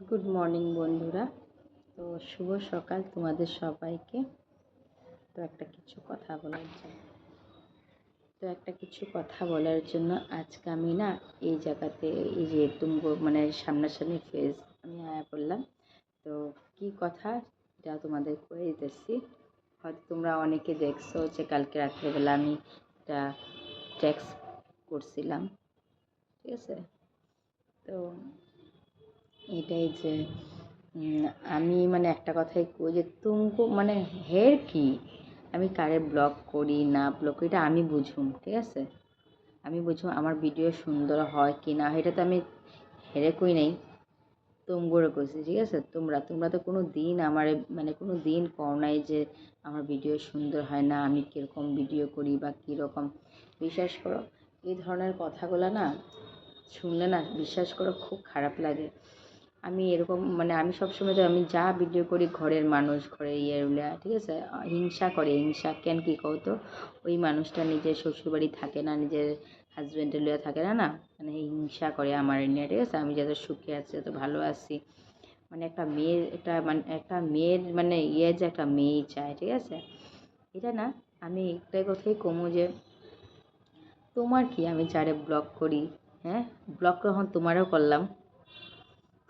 Good morning বন্ধুরা। তো শুভ সকাল তোমাদের সবাইকে। তো একটা কিছু কথা বলার জন্য। তো একটা কিছু কথা বলার জন্য আজকে আমি না এই জায়গাতে, এই যে তুমগ মানে সামনাসামনি ফেস আমি আয়া করলাম তো কি কথা? এটা তোমাদের করে দিতেছি। হয়তো তোমরা অনেকে দেখছ যে কালকে রাত্রেবেলা আমি একটা ট্যাক্স করছিলাম। ঠিক আছে? তো এটাই যে আমি মানে একটা কথাই কই যে, তুমকো মানে হের কি? আমি কারে ব্লগ করি, না ব্লগ এটা আমি বুঝুম, ঠিক আছে? আমি বুঝুম আমার ভিডিও সুন্দর হয় কি না এটা তো আমি হেরে কই নাই। তোমগোরে কইছি, ঠিক আছে? তোমরা তোমরা তো কোনো দিন আমার মানে কোনো দিন কও নাই যে, আমার ভিডিও সুন্দর হয় না, আমি কীরকম ভিডিও করি বা কীরকম। বিশ্বাস করো, এই ধরনের কথাগুলো না, শুনলে না, বিশ্বাস করো, খুব খারাপ লাগে। আমি এরকম মানে আমি সবসময় তো আমি যা ভিডিও করি ঘরের মানুষ, ঘরের ইয়েগুলা ঠিক আছে? হিংসা করে, হিংসা, কেন কি কও তো? ওই মানুষটা নিজের শ্বশুরবাড়ি থাকে না, নিজের হাজব্যান্ডের লিয়ে থাকে না না? মানে হিংসা করে আমার নিয়ে, ঠিক আছে? আমি যত সুখে আছি, যত ভালো আছি। মানে একটা মেয়ের, একটা মানে একটা মেয়ের মানে ইয়ে যে একটা মেয়ে চায়, ঠিক আছে? এটা না, আমি একটাই কথাই কমু যে, তোমার কি আমি যারে ব্লগ করি হ্যাঁ? ব্লগ এখন তোমারও করলাম।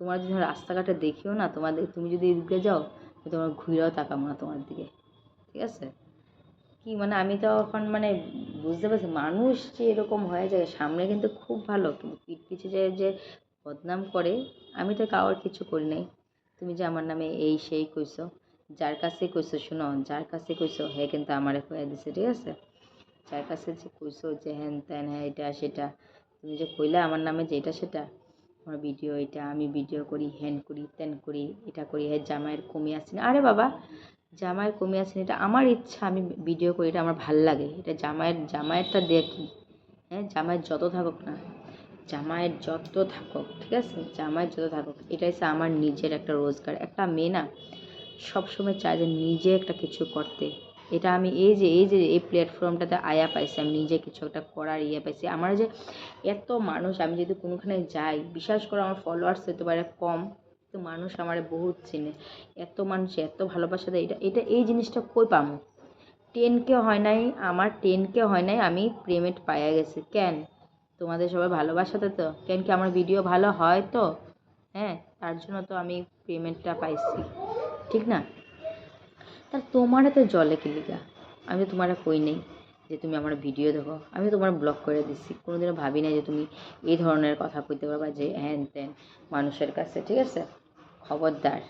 তোমার যদি রাস্তাঘাটে দেখিও না, তোমাদের, তুমি যদি এদিকে যাও তোমার ঘুরেও তাকাবো না তোমার দিকে। ঠিক আছে? কি মানে আমি তো এখন মানে বুঝতে পারছি, মানুষ যে এরকম হয়ে যায়, সামনে কিন্তু খুব ভালো, কিন্তু পিঠ পিছে যে যে বদনাম করে, আমি তো কারোর কিছু করি নাই। তুমি যে আমার নামে এই সেই কইছো, যার কাছে কইছো, শোনো, যার কাছে কইছো, হে কিন্তু আমারে কয়ে দিছে, ঠিক আছে? যার কাছে যে কইছো যে হ্যান ত্যান হ্যাঁ এটা, সেটা, তুমি যে কইলা আমার নামে যে এটা, সেটা আমার ভিডিও এটা, আমি ভিডিও করি হ্যান করি ত্যান করি, এটা করি হ্যাঁ জামাইয়ের কমে আসছে না। আরে বাবা, জামাইয়ের কমে আসছে এটা আমার ইচ্ছা, আমি ভিডিও করি, এটা আমার ভালো লাগে। এটা জামাইয়ের, জামাইয়েরটা দেখি। হ্যাঁ জামাইয়ের যত থাকুক না জামাইয়ের যত থাকুক, ঠিক আছে? জামাইয়ের যত থাকুক এটা হচ্ছে আমার নিজের একটা রোজগার। একটা মেয়ে না, সবসময় চায় যে নিজে একটা কিছু করতে। এটা আমি এই যে এই যে, এই প্ল্যাটফর্মটাতে আয়া পাইছি, আমি নিজে কিছু একটা করার ইয়ে পাইছি। আমার যে এত মানুষ, আমি যদি কোনোখানে যাই, বিশ্বাস করো আমার ফলোয়ার্স হতে পারে কম তো মানুষ আমার বহুত চিনে। এত মানুষ, এত ভালোবাসা দেয়, এটা এটা, এই জিনিসটা কই পামো? টেনকে হয় নাই, আমার টেনকে হয় নাই, আমি পেমেন্ট পাইয়া গেছি। কেন? তোমাদের সবাই ভালোবাসাতে তো? কেন কি আমার ভিডিও ভালো হয় তো? হ্যাঁ তার জন্য তো আমি পেমেন্টটা পাইছি। ঠিক না? তার তোমার তো জলে কি লিগা? আমি তো তোমার কই নেই যে তুমি আমার ভিডিও দেখো। আমি তোমার ব্লক করে দিচ্ছি কোনোদিনও ভাবি না যে তুমি এই ধরনের কথা কইতে পারবা যে হ্যান ত্যান মানুষের কাছে, ঠিক আছে? খবরদার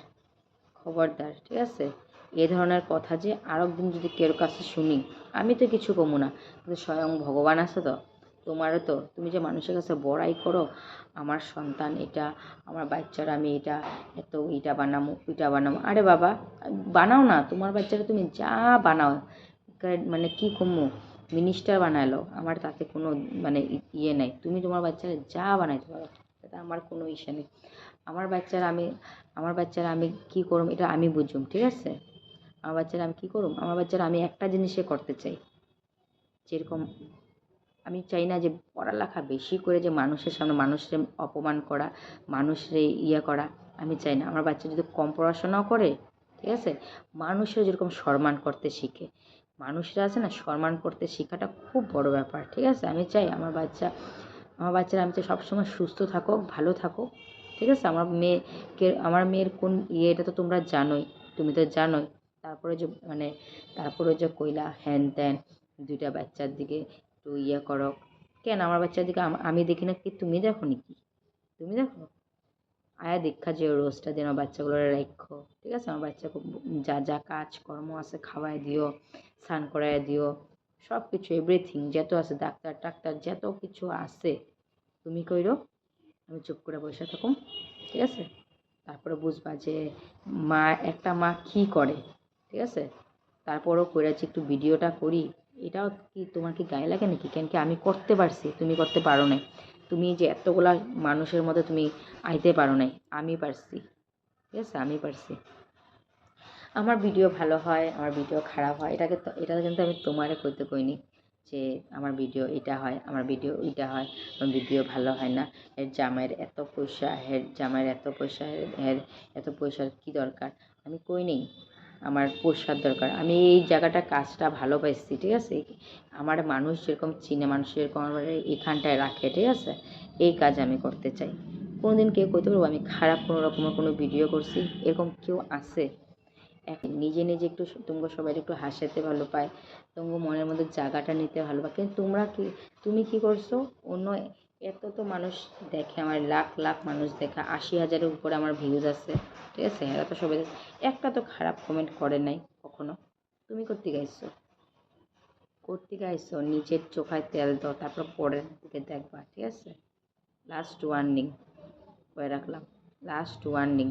খবরদার, ঠিক আছে? এ ধরনের কথা যে আরও দিন যদি কেউ কাছে শুনি, আমি তো কিছু কমু না। কিন্তু স্বয়ং ভগবান আছে তো। তোমারও তো, তুমি যে মানুষের কাছে বড়াই করো, আমার সন্তান এটা, আমার বাচ্চারা আমি এটা, এত এটা বানাবো ওইটা বানাবো আরে বাবা, বানাও না, তোমার বাচ্চারা তুমি যা বানাও মানে কি কমু মিনিস্টার বানালো আমার তাতে কোনো মানে ইয়ে নাই। তুমি তোমার বাচ্চারা যা বানাইতে পারো, তাতে আমার কোনো ইসে নেই। আমার বাচ্চারা আমি, আমার বাচ্চারা আমি কি করুম, এটা আমি বুঝুম, ঠিক আছে? আমার বাচ্চারা আমি কি করুম, আমার বাচ্চারা আমি একটা জিনিসে করতে চাই, যেরকম আমি চাই না যে পড়ালেখা বেশি করে যে মানুষের সামনে মানুষের অপমান করা, মানুষের ইয়ে করা, আমি চাই না। আমার বাচ্চা যদি কম পড়াশোনাও করে, ঠিক আছে? মানুষের যেরকম সম্মান করতে শিখে। মানুষরা আছে না, সম্মান করতে শেখাটা খুব বড় ব্যাপার, ঠিক আছে? আমি চাই আমার বাচ্চা, আমার বাচ্চারা আমি চাই সবসময় সুস্থ থাকুক, ভালো থাকুক, ঠিক আছে? আমার মেয়েকে, আমার মেয়ের কোন ইয়ে এটা তো তোমরা জানোই, তুমি তো জানোই। তারপরে যে মানে তারপরে যে কইলা হ্যান ত্যান দুইটা বাচ্চার দিকে একটু ইয়ে করো। কেন? আমার বাচ্চার দিকে আমি দেখি না কি? তুমি দেখো নাকি? তুমি দেখো? আয়া দীক্ষা যে রোজটা দিয়ে আমার বাচ্চাগুলোর রাখো ঠিক আছে? আমার বাচ্চাকে যা যা কাজ কর্ম আছে খাওয়াই দিও, স্নান করাই দিও সব কিছু এভরিথিং যত আছে, ডাক্তার, টাক্তার, যত কিছু আছে, তুমি কইরো, আমি চুপ করে বসে থাকুম। ঠিক আছে? তারপরে বুঝবা যে মা, একটা মা কী করে? ঠিক আছে? তারপরও কইরাছি একটু ভিডিওটা করি। এটাও কি তোমার কি গায়ে লাগে নাকি? কেন কি আমি করতে পারছি? তুমি করতে পারো নাই। তুমি যে এতগুলা মানুষের মধ্যে তুমি আইতে পারো নাই। আমি পারছি। ঠিক আছে? আমি পারছি। আমার ভিডিও ভালো হয়, আমার ভিডিও খারাপ হয়, এটাকে তো এটা কিন্তু আমি তোমারে কইতে কইনি যে আমার ভিডিও এটা হয়, আমার ভিডিও ওইটা হয়, আমার ভিডিও ভালো হয় না। এর জামাইয়ের এত পয়সা হের জামাইয়ের এত পয়সা এর এত পয়সার কী দরকার? আমি কই নেই। আমার পয়সার দরকার। আমি এই জায়গাটা, কাজটা ভালো পাইছি, ঠিক আছে? আমার মানুষ যেরকম চিনে মানুষ যেরকম আমার এখানটায় রাখে, ঠিক আছে? এই কাজ আমি করতে চাই। কোনো দিন কেউ কইতে পারব, আমি খারাপ কোনো রকমের কোনো ভিডিও করছি, এরকম কেউ আছে? এক নিজে নিজে একটু তোমরা সবাই একটু হাসাতে ভালো পায়, তোমরা মনের মধ্যে জায়গাটা নিতে ভালো পায়। কিন্তু তোমরা কি, তুমি কি করছ? অন্য এত তো মানুষ দেখে, আমার লাখ লাখ মানুষ দেখে, আশি হাজারের উপরে আমার ভিউজ আছে, ঠিক আছে? এরা তো সবাই একটা তো খারাপ কমেন্ট করে নাই কখনো। তুমি করতে গাইছো করতে গাইছো নিজের চোখায় তেল দাও, তারপর পরের দিকে দেখবা, ঠিক আছে? লাস্ট ওয়ার্নিং করে রাখলাম। লাস্ট ওয়ার্নিং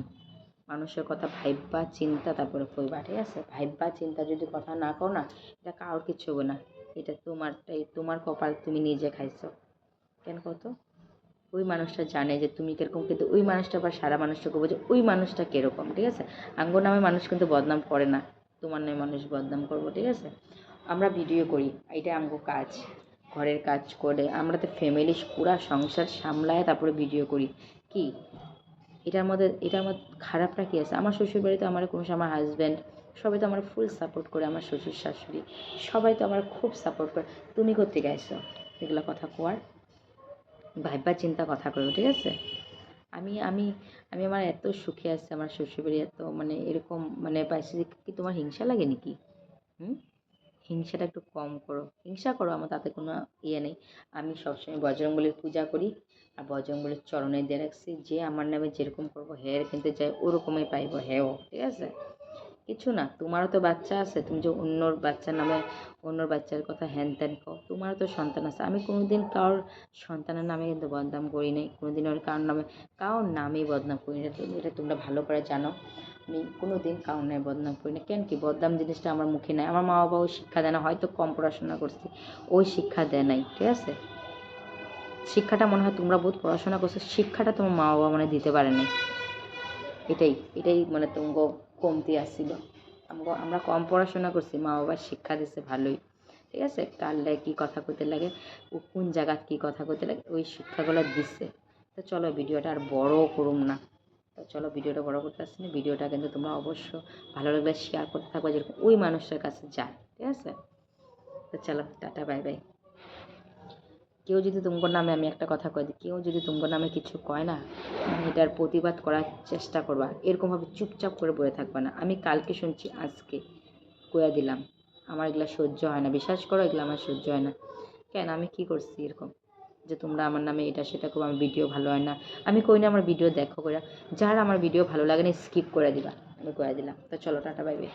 মানুষের কথা ভাইবা চিন্তা, তারপরে কইবা, ঠিক আছে? ভাইবা চিন্তা যদি কথা না করো না, এটা কারোর কিছু হবে না। এটা তোমারটাই, তোমার কপাল তুমি নিজে খাইছো। কেন কত ওই মানুষটা জানে যে তুমি কীরকম, কিন্তু ওই মানুষটা আবার সারা মানুষটাকে বোঝে ওই মানুষটা কীরকম, ঠিক আছে? আঙ্গ নামে মানুষ কিন্তু বদনাম করে না, তোমার নামে মানুষ বদনাম করব, ঠিক আছে? আমরা ভিডিও করি এটা আঙ্গ কাজ, ঘরের কাজ করে, আমরা তো ফ্যামিলি পুরা সংসার সামলায়, তারপরে ভিডিও করি। কি? এটার মধ্যে এটার মধ্যে খারাপটা কী আছে? আমার শ্বশুর বাড়িতে আমার কোনো, আমার হাজব্যান্ড সবাই তো আমার ফুল সাপোর্ট করে, আমার শ্বশুর শাশুড়ি সবাই তো আমার খুব সাপোর্ট করে। তুমি করতে গেছো এগুলো কথা কোয়ার ভাইবা চিন্তা কথা করো ঠিক আছে? আমি আমি আমি আমার এত সুখে আছে, আমার শ্বশুরবাড়ি এত মানে এরকম মানে পাইছি কি তোমার হিংসা লাগে নাকি? হুম? হিংসাটা একটু কম করো। হিংসা করো, আমার তাতে কোনো ইয়ে নেই। আমি সবসময় বজরংবলীর পূজা করি আর বজরংবলীর চরণে দিয়ে রাখছি। যে আমার নামে যেরকম করব, হের কিনতে চাই, ওরকমই পাইব, হেও, ঠিক আছে? কিছু না, তোমারও তো বাচ্চা আছে, তুমি যে অন্যর বাচ্চার নামে অন্যর বাচ্চার কথা হ্যান ত্যান কও, তোমারও তো সন্তান আছে। আমি কোনো দিন কারোর সন্তানের নামে কিন্তু বদনাম করি নাই কোনো দিন ওর কারোর নামে, কারোর নামেই বদনাম করি না এটা তোমরা ভালো করে জানো। আমি কোনো দিন কারোর নামে বদনাম করি না কেন কি বদনাম জিনিসটা আমার মুখে নাই, আমার মা বাবা ওই শিক্ষা দেয় না, হয়তো কম পড়াশোনা করছি, ওই শিক্ষা দেয় নাই, ঠিক আছে? শিক্ষাটা মনে হয় তোমরা বহুত পড়াশোনা করছ, শিক্ষাটা তোমার মা বাবা মানে দিতে পারে নাই। এটাই এটাই মানে তোমাকে কমতি আসছিল আমরা কম পড়াশোনা করছি, মা বাবার শিক্ষা দিছে ভালোই, ঠিক আছে? কার লাগে কী কথা কইতে লাগে, ও কোন জায়গাত কী কথা কইতে লাগে, ওই শিক্ষাগুলো দিচ্ছে তো চলো ভিডিওটা আর বড় করুম না। তো চলো ভিডিওটা বড় করতে আসছি না, ভিডিওটা কিন্তু তোমরা অবশ্য ভালো লাগলে শেয়ার করতে থাকবে, যেরকম ওই মানুষটার কাছে যায় ঠিক আছে? তো চলো, টাটা, বাই বাই। কেউ যদি তোমার নামে আমি একটা কথা কই দিই, কেউ যদি তোমার নামে কিছু কয় না এটার প্রতিবাদ করার চেষ্টা করবা। এরকমভাবে চুপচাপ করে বলে থাকবা না। আমি কালকে শুনছি, আজকে কয়া দিলাম, আমার এগুলা সহ্য হয় না। বিশ্বাস করো, এগুলো আমার সহ্য হয় না। কেন? আমি কি করছি এরকম? যে তোমরা আমার নামে এটা সেটা করব, আমার ভিডিও ভালো হয় না। আমি কই না আমার ভিডিও দেখো করে যার আমার ভিডিও ভালো লাগে না স্কিপ করে দিবা। আমি করে দিলাম। তো চলো, টাটা বাই বাই